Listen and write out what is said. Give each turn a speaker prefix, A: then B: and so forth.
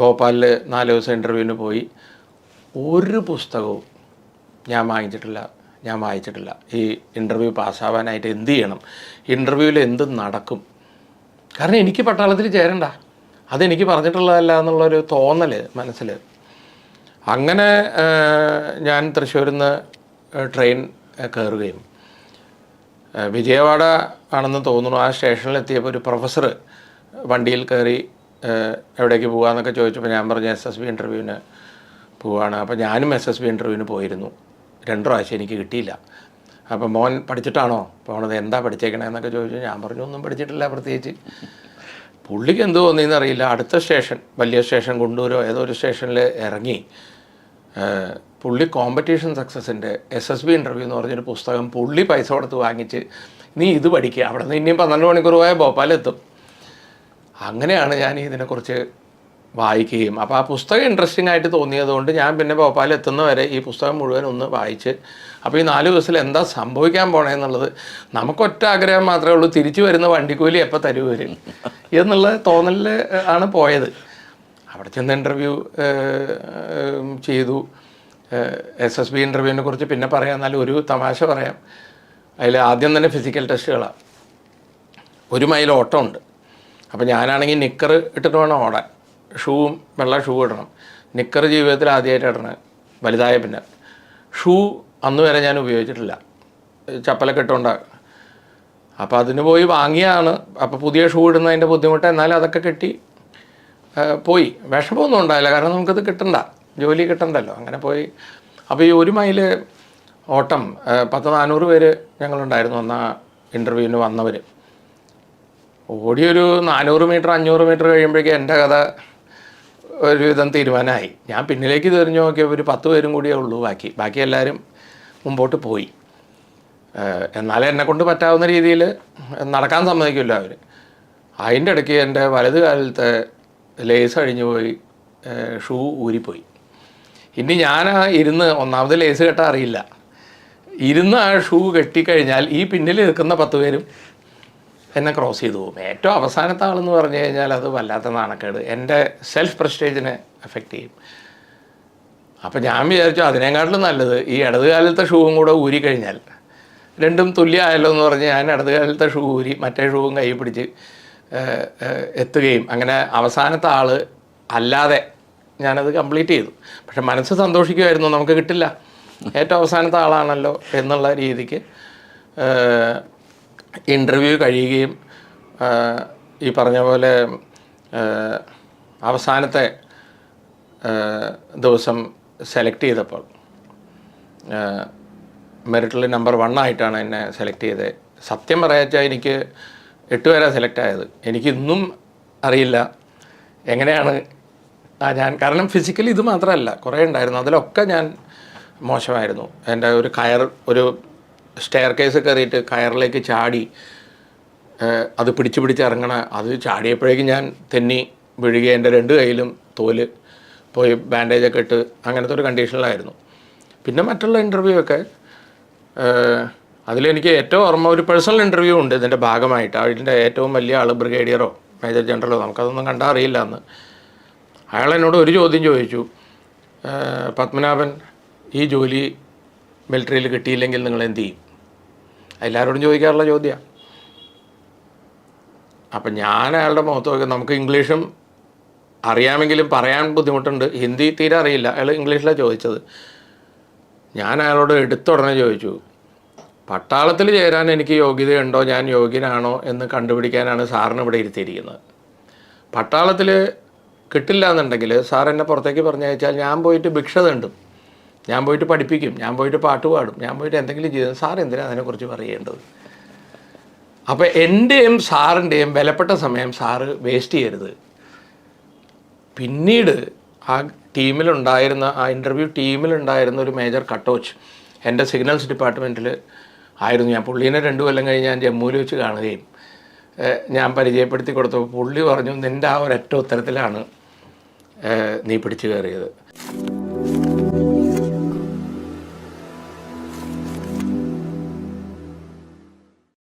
A: ഭോപ്പാലിൽ നാല് ദിവസം ഇന്റർവ്യൂവിന് പോയി. ഒരു പുസ്തകവും ഞാൻ വാങ്ങിച്ചിട്ടില്ല. ഞാൻ വായിച്ചിട്ടില്ല. ഈ ഇന്റർവ്യൂ പാസ്സാവാനായിട്ട് എന്ത് ചെയ്യണം? ഇന്റർവ്യൂവിൽ എന്ത് നടക്കും? കാരണം എനിക്ക് പട്ടാളത്തിൽ ചേരണ്ട. അതെനിക്ക് പറഞ്ഞിട്ടുള്ളതല്ല എന്നുള്ളൊരു തോന്നൽ മനസ്സിൽ അങ്ങനെ ഞാൻ തൃശ്ശൂരിൽ നിന്ന് ട്രെയിൻ കയറുകയും വിജയവാഡ ആണെന്ന് തോന്നുന്നു. ആ സ്റ്റേഷനിൽ എത്തിയപ്പോൾ ഒരു പ്രൊഫസർ വണ്ടിയിൽ കയറി എവിടേക്ക് പോകാമെന്നൊക്കെ ചോദിച്ചപ്പോൾ ഞാൻ പറഞ്ഞു എസ് എസ് ബി ഇന്റർവ്യൂവിന് പോവാണ്. അപ്പോൾ ഞാനും എസ് എസ് ബി ഇന്റർവ്യൂവിന് പോയിരുന്നു. രണ്ട് പ്രാവശ്യം എനിക്ക് കിട്ടിയില്ല. അപ്പോൾ മോൻ പഠിച്ചിട്ടാണോ പോണത്? എന്താ പഠിച്ചേക്കണേന്നൊക്കെ ചോദിച്ചു. ഞാൻ പറഞ്ഞു ഒന്നും പഠിച്ചിട്ടില്ല പ്രത്യേകിച്ച്. പുള്ളിക്ക് എന്ത് തോന്നിയെന്ന് അറിയില്ല. അടുത്ത സ്റ്റേഷൻ വലിയ സ്റ്റേഷൻ കൊണ്ടൂരോ ഏതോ ഒരു സ്റ്റേഷനിൽ ഇറങ്ങി. പുള്ളി കോമ്പറ്റീഷൻ സക്സസിന്റെ എസ് എസ് ബി ഇന്റർവ്യൂ എന്ന് പറഞ്ഞൊരു പുസ്തകം പുള്ളി പൈസ കൊടുത്ത് വാങ്ങിച്ച് നീ ഇത് പഠിക്കുക അവിടെ നിന്ന് ഇനിയും പന്ത്രണ്ട് മണിക്കൂർ പോയാൽ ഭോപ്പാലെത്തും അങ്ങനെയാണ് ഞാൻ ഇതിനെക്കുറിച്ച് വായിക്കുകയും. അപ്പോൾ ആ പുസ്തകം ഇൻട്രസ്റ്റിംഗ് ആയിട്ട് തോന്നിയതുകൊണ്ട് ഞാൻ പിന്നെ ഭോപ്പാലിൽ എത്തുന്നവരെ ഈ പുസ്തകം മുഴുവൻ ഒന്ന് വായിച്ച് അപ്പോൾ ഈ നാല് ദിവസത്തിൽ എന്താ സംഭവിക്കാൻ പോണേ എന്നുള്ളത് നമുക്കൊറ്റ ആഗ്രഹം മാത്രമേ ഉള്ളൂ. തിരിച്ചു വരുന്ന വണ്ടിക്കൂലി എപ്പോൾ തരുവരും എന്നുള്ള തോന്നലിൽ ആണ് പോയത്. അവിടെ ചെന്ന് ഇന്റർവ്യൂ ചെയ്തു. എസ് എസ് ബി ഇന്റർവ്യൂവിനെ കുറിച്ച് പിന്നെ പറയാം. എന്നാലും ഒരു തമാശ പറയാം. അതിൽ ആദ്യം തന്നെ ഫിസിക്കൽ ടെസ്റ്റുകളാണ് ഒരു മൈൽ ഓട്ടമുണ്ട് അപ്പോൾ ഞാനാണെങ്കിൽ നിക്കർ ഇട്ടിട്ട് വേണം ഓടാൻ. ഷൂവും വെള്ള ഷൂ ഇടണം. നിക്കർ ജീവിതത്തിൽ ആദ്യമായിട്ട് ഇടണം വലുതായ പിന്നെ. ഷൂ അന്ന് വരെ ഞാൻ ഉപയോഗിച്ചിട്ടില്ല. ചപ്പലൊക്കെ ഇട്ടുകൊണ്ടാണ് അപ്പോൾ അതിന് പോയി വാങ്ങിയാണ്. അപ്പോൾ പുതിയ ഷൂ ഇടുന്നതിന്റെ ബുദ്ധിമുട്ട് എന്നാലും അതൊക്കെ കെട്ടി. പോയി. വിഷമമൊന്നും ഉണ്ടായില്ല. കാരണം നമുക്കത് കിട്ടണ്ട. ജോലി കിട്ടണ്ടല്ലോ. അങ്ങനെ പോയി. അപ്പോൾ ഈ ഒരു മൈൽ ഓട്ടം പത്ത് നാനൂറ് പേര് ഞങ്ങളുണ്ടായിരുന്നു അന്ന് ആ ഇന്റർവ്യൂവിന് വന്നവർ ഓടിയൊരു നാനൂറ് മീറ്റർ അഞ്ഞൂറ് മീറ്റർ കഴിയുമ്പോഴേക്കും എന്റെ കഥ ഒരുവിധം തീരുമാനമായി. ഞാൻ പിന്നിലേക്ക് തിരിഞ്ഞു നോക്കിയപ്പോൾ ഒരു പത്ത് പേരും കൂടിയേ ഉള്ളൂ ബാക്കി. ബാക്കി എല്ലാവരും മുമ്പോട്ട് പോയി. എന്നാലും എന്നെ കൊണ്ട് പറ്റാവുന്ന രീതിയിൽ നടക്കാൻ സമ്മതിക്കില്ല അവർ അതിന്റെ ഇടയ്ക്ക് എന്റെ വലത് കാലത്തെ ലേസ് അഴിഞ്ഞു പോയി. ഷൂ ഊരിപ്പോയി. ഇനി ഞാൻ ഇരുന്ന് ഒന്നാമത് ലേസ് കെട്ടാൻ അറിയില്ല. ഇരുന്ന് ആ ഷൂ കെട്ടിക്കഴിഞ്ഞാൽ ഈ പിന്നിൽ നിൽക്കുന്ന പത്ത് പേരും എന്നെ ക്രോസ് ചെയ്തു. പോകും ഏറ്റവും അവസാനത്തെ ആളെന്ന് പറഞ്ഞു കഴിഞ്ഞാൽ അത് വല്ലാത്ത നാണക്കേട്. എന്റെ സെൽഫ് പ്രസ്റ്റേജിനെ എഫക്റ്റ് ചെയ്യും. അപ്പം ഞാൻ വിചാരിച്ചു അതിനേക്കാട്ടിലും നല്ലത് ഈ ഇടത് കാലത്തെ ഷൂവും കൂടെ ഊരിക്കഴിഞ്ഞാൽ രണ്ടും തുല്യമായല്ലോ എന്ന് പറഞ്ഞ് ഞാൻ ഇടത് കാലത്തെ ഷൂ ഊരി മറ്റേ ഷൂവും കൈ പിടിച്ച് എത്തുകയും. അങ്ങനെ അവസാനത്തെ ആൾ അല്ലാതെ ഞാനത് കംപ്ലീറ്റ് ചെയ്തു. പക്ഷെ മനസ്സ് സന്തോഷിക്കുമായിരുന്നു. നമുക്ക് കിട്ടില്ല. ഏറ്റവും അവസാനത്തെ ആളാണല്ലോ എന്നുള്ള രീതിക്ക് ഇന്റർവ്യൂ കഴിയുകയും ഈ പറഞ്ഞ പോലെ അവസാനത്തെ ദിവസം സെലക്ട് ചെയ്തപ്പോൾ മെറിറ്റിൽ നമ്പർ വൺ ആയിട്ടാണ് എന്നെ സെലക്ട് ചെയ്തത്. സത്യം പറയാച്ചാൽ എനിക്ക് എട്ട് പേരാണ് സെലക്ട് ആയത്. എനിക്കിന്നും അറിയില്ല. എങ്ങനെയാണ് ആ ഞാൻ കാരണം ഫിസിക്കലി ഇത് മാത്രമല്ല കുറേ ഉണ്ടായിരുന്നു. അതിലൊക്കെ ഞാൻ മോശമായിരുന്നു. എന്റെ ഒരു കയർ ഒരു സ്റ്റെയർ കേസ് കയറിയിട്ട് കയറിലേക്ക് ചാടി അത് പിടിച്ച് പിടിച്ച് ഇറങ്ങണ അത് ചാടിയപ്പോഴേക്കും ഞാൻ തെന്നി വീഴുകയും എന്റെ രണ്ട് കയ്യിലും തോൽ പോയി ബാൻഡേജൊക്കെ ഇട്ട് അങ്ങനത്തെ ഒരു കണ്ടീഷനിലായിരുന്നു പിന്നെ മറ്റുള്ള ഇന്റർവ്യൂ ഒക്കെ അതിലെനിക്ക് ഏറ്റവും ഓർമ്മ ഒരു പേഴ്സണൽ ഇന്റർവ്യൂ ഉണ്ട് ഇതിന്റെ ഭാഗമായിട്ട്. അതിന്റെ ഏറ്റവും വലിയ ആൾ ബ്രിഗേഡിയറോ മേജർ ജനറലോ നമുക്കതൊന്നും കണ്ടാൽ അറിയില്ല എന്ന് അയാൾ എന്നോട് ഒരു ചോദ്യം ചോദിച്ചു പത്മനാഭൻ ഈ ജോലി മിലിറ്ററിയിൽ കിട്ടിയില്ലെങ്കിൽ നിങ്ങൾ എന്ത് ചെയ്യും? എല്ലാവരോടും ചോദിക്കാറുള്ള ചോദ്യമാണ് അപ്പം ഞാൻ അയാളുടെ മുഖത്ത് നോക്കി നമുക്ക് ഇംഗ്ലീഷും അറിയാമെങ്കിലും പറയാൻ ബുദ്ധിമുട്ടുണ്ട്. ഹിന്ദി തീരെ അറിയില്ല. അയാൾ ഇംഗ്ലീഷിലാണ് ചോദിച്ചത്. ഞാൻ അയാളോട് എടുത്തുടനെ ചോദിച്ചു പട്ടാളത്തിൽ ചേരാൻ എനിക്ക് യോഗ്യതയുണ്ടോ? ഞാൻ യോഗ്യനാണോ? എന്ന് കണ്ടുപിടിക്കാനാണ് സാറിന് ഇവിടെ ഇരുത്തിയിരിക്കുന്നത്. പട്ടാളത്തിൽ കിട്ടില്ല എന്നുണ്ടെങ്കിൽ സാർ എന്നെ പുറത്തേക്ക് പറഞ്ഞയച്ചാൽ ഞാൻ പോയിട്ട് ഭിക്ഷ തണ്ടും. ഞാൻ പോയിട്ട് പഠിപ്പിക്കും ഞാൻ പോയിട്ട് പാട്ട് പാടും ഞാൻ പോയിട്ട് എന്തെങ്കിലും ചെയ്തു സാർ എന്തിനാണ് അതിനെക്കുറിച്ച് പറയേണ്ടത്? അപ്പോൾ എന്റെയും സാറിന്റെയും വിലപ്പെട്ട സമയം സാറ് വേസ്റ്റ് ചെയ്യരുത്. പിന്നീട് ആ ടീമിലുണ്ടായിരുന്ന ആ ഇന്റർവ്യൂ ടീമിലുണ്ടായിരുന്ന ഒരു മേജർ കട്ടോച്ച് എന്റെ സിഗ്നൽസ് ഡിപ്പാർട്ട്മെന്റിൽ ആയിരുന്നു. ഞാൻ പുള്ളീനെ രണ്ടു കൊല്ലം കഴിഞ്ഞ് ഞാൻ ജമ്മുവിൽ വെച്ച് കാണുകയും ഞാൻ പരിചയപ്പെടുത്തി കൊടുത്തപ്പോൾ പുള്ളി പറഞ്ഞു നിന്റെ ആ ഒരൊറ്റ ഉത്തരത്തിലാണ് നീ പിടിച്ചു കയറിയത്.